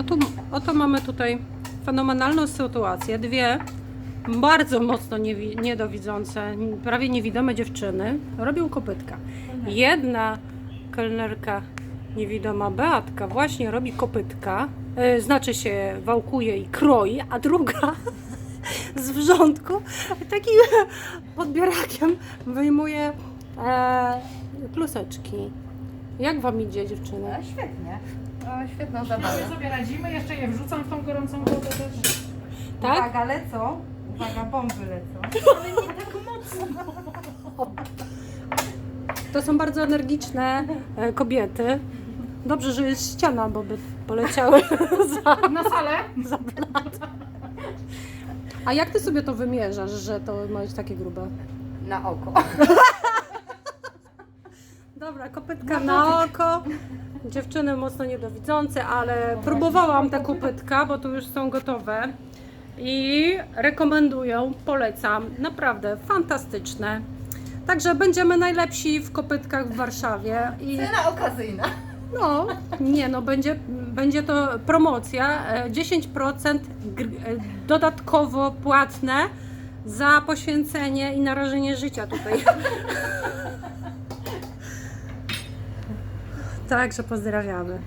Oto, oto mamy tutaj fenomenalną sytuację. Dwie bardzo mocno niedowidzące, prawie niewidome dziewczyny robią kopytka. Jedna kelnerka niewidoma Beatka właśnie robi kopytka, e, znaczy się wałkuje i kroi, a druga z wrzątku takim podbierakiem wyjmuje e, kluseczki. Jak wam idzie dziewczyny? No, świetnie. O, świetną zabawę. My sobie radzimy, jeszcze je wrzucam w tą gorącą wodę też. Tak? Uwaga, lecą. Uwaga, bomby lecą. Ale nie tak mocno. To są bardzo energiczne e, kobiety. Dobrze, że jest ściana, bo by poleciały za, Na salę. za blat. A jak ty sobie to wymierzasz, że to ma być takie grube? Na oko. Dobra, kopytka na oko. Dziewczyny mocno niedowidzące, ale próbowałam te kopytka, bo tu już są gotowe. I rekomenduję, polecam. Naprawdę fantastyczne. Także będziemy najlepsi w kopytkach w Warszawie. I Cena okazyjna. no, nie no, będzie, będzie to promocja. e, 10% gr- e, dodatkowo płatne za poświęcenie i narażenie życia tutaj. Także pozdrawiamy.